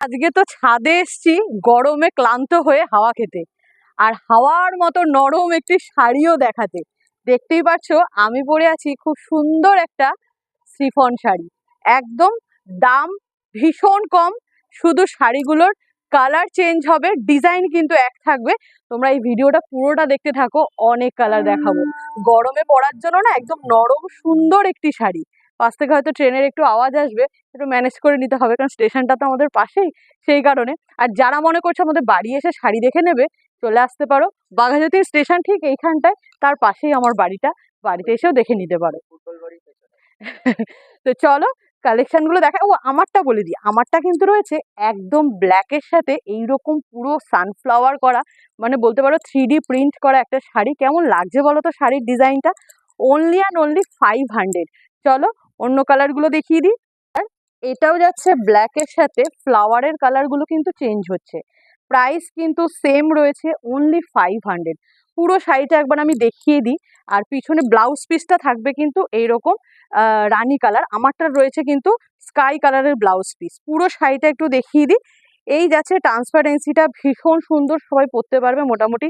আজকে তো ছাদে এসছি গরমে ক্লান্ত হয়ে হাওয়া খেতে। আর হাওয়ার মতো নরম একটি শাড়িও দেখাতে। দেখতেই পাচ্ছো আমি পরে আছি খুব সুন্দর একটা শিফন শাড়ি। একদম দাম ভীষণ কম শুধু শাড়িগুলোর কালার চেঞ্জ হবে ডিজাইন কিন্তু এক থাকবে। তোমরা এই ভিডিওটা পুরোটা দেখতে থাকো অনেক কালার দেখাবো। গরমে পরার জন্য না একদম নরম সুন্দর একটি শাড়ি। পাশ থেকে হয়তো ট্রেনের একটু আওয়াজ আসবে, একটু ম্যানেজ করে নিতে হবে, কারণ স্টেশনটা তো আমাদের পাশেই, সেই কারণে। আর যারা মনে করছে আমাদের বাড়ি এসে শাড়ি দেখে নেবে, চলে আসতে পারো। বাঘাযতীন স্টেশন ঠিক এইখানটায়, তার পাশেই আমার বাড়িটা। বাড়িতে এসেও দেখে নিতে পারো। তো চলো কালেকশনগুলো দেখা, ও আমারটা বলে দিই। আমারটা কিন্তু রয়েছে একদম ব্ল্যাকের সাথে এইরকম পুরো সানফ্লাওয়ার করা মানে বলতে পারো থ্রি প্রিন্ট করা একটা শাড়ি। কেমন লাগছে বলো তো শাড়ির ডিজাইনটা only and only five hundred চলো অন্য কালারগুলো দেখিয়ে দিই। আর এটাও যাচ্ছে ব্ল্যাকের সাথে ফ্লাওয়ারের কালারগুলো কিন্তু চেঞ্জ হচ্ছে। প্রাইস কিন্তু সেম রয়েছে অনলি ফাইভ হান্ড্রেড পুরো শাড়িটা একবার আমি দেখিয়ে দিই। আর পিছনে ব্লাউজ পিসটা থাকবে কিন্তু এইরকম রানী কালার আমারটা রয়েছে কিন্তু স্কাই কালারের ব্লাউজ পিস পুরো শাড়িটা একটু দেখিয়ে দিই। এই যাচ্ছে ট্রান্সপারেন্সিটা ভীষণ সুন্দর সবাই পরতে পারবে মোটামুটি।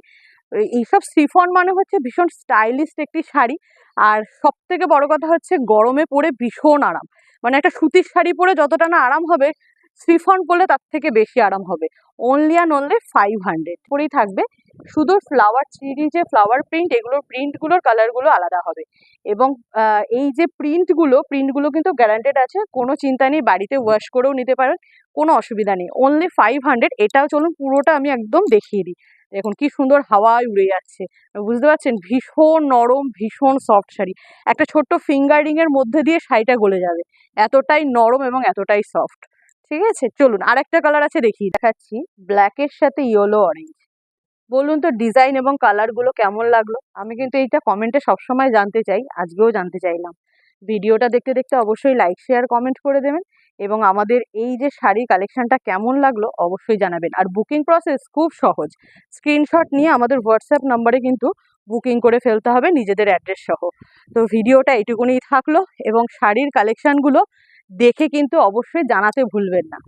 এইসব সিফন মানে হচ্ছে ভীষণ স্টাইলিস্ট একটি শাড়ি। আর সব থেকে বড় কথা হচ্ছে গরমে পরে ভীষণ আরাম। মানে একটা সুতির শাড়ি পরে যতটা না আরাম হবে, সিফন পরলে তার থেকে বেশি আরাম হবে। Only and only five hundred পরেই থাকবে। শুধু ফ্লাওয়ার থ্রি যে ফ্লাওয়ার প্রিন্ট এগুলোর প্রিন্টগুলোর কালারগুলো আলাদা হবে। এবং এই যে প্রিন্টগুলো প্রিন্টগুলো কিন্তু গ্যারান্টেড আছে। কোনো চিন্তা নেই, বাড়িতে ওয়াশ করেও নিতে পারেন, কোনো অসুবিধা নেই। অনলি ফাইভ হান্ড্রেড এটাও চলুন পুরোটা আমি একদম দেখিয়ে দিই। দেখুন কি সুন্দর হাওয়ায় উড়ে যাচ্ছে। বুঝতে পারছেন? ভীষণ নরম, ভীষণ সফট শাড়ি। একটা ছোট্ট ফিঙ্গারিং এর মধ্যে দিয়ে শাড়িটা গলে যাবে। এতটাই নরম এবং এতটাই সফট ঠিক আছে? চলুন, আরেকটা কালার আছে দেখি দেখাচ্ছি। ব্ল্যাকের সাথে ইয়েলো অরেঞ্জ বলুন তো ডিজাইন এবং কালারগুলো কেমন লাগল? আমি কিন্তু এইটা কমেন্টে সবসময় জানতে চাই। আজকেও জানতে চাইলাম। ভিডিওটা দেখতে দেখতে অবশ্যই লাইক শেয়ার কমেন্ট করে দেবেন। এবং আমাদের এই যে শাড়ি কালেকশনটা কেমন লাগল অবশ্যই জানাবেন। আর বুকিং প্রসেস খুব সহজ। স্ক্রিনশট নিয়ে আমাদের হোয়াটসঅ্যাপ নাম্বারে কিন্তু বুকিং করে ফেলতে হবে নিজেদের অ্যাড্রেস সহ। তো ভিডিওটা এইটুকুনি থাকল এবং শাড়ির কালেকশানগুলো দেখে কিন্তু অবশ্যই জানাতে ভুলবেন না।